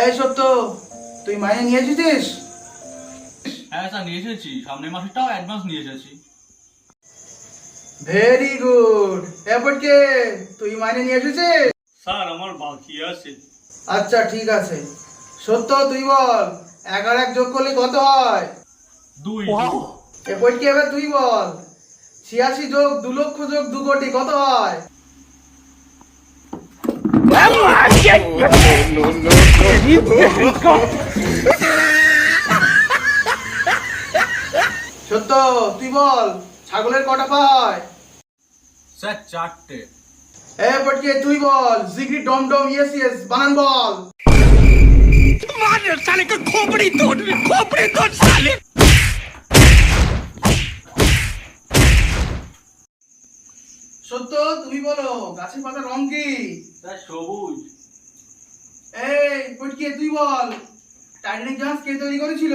এই সত্য তুই মাইনে নিয়ে এসেছিস? হ্যাঁ স্যার নিয়ে এসেছি। সামনের মাসেরটাও অ্যাডভান্স নিয়ে এসেছি। ভেরি গুড এরপরকে তুই মাইনে নিয়ে এসেছিস? স্যার আমার বাকি আছে। আচ্ছা ঠিক আছে। সত্য তুই বল এগারো এক যোগ করলে কত হয়? দুই। এরপরকে এবার তুই বল? ছিয়াশি যোগ দু লক্ষ যোগ দু কোটি কত হয়? সত্য তুই বল ছাগলের কটা পায়? স্যার চারটে। এ পটকে তুই বল জিগরি ডম ডম ইয়েস ইয়েস বানান বল। সত্য তুমি বলো গাছের পাতা রং কি? সবুজ। পটকে তুই বল? টাইটানিক জাহাজ কে তৈরি করেছিল?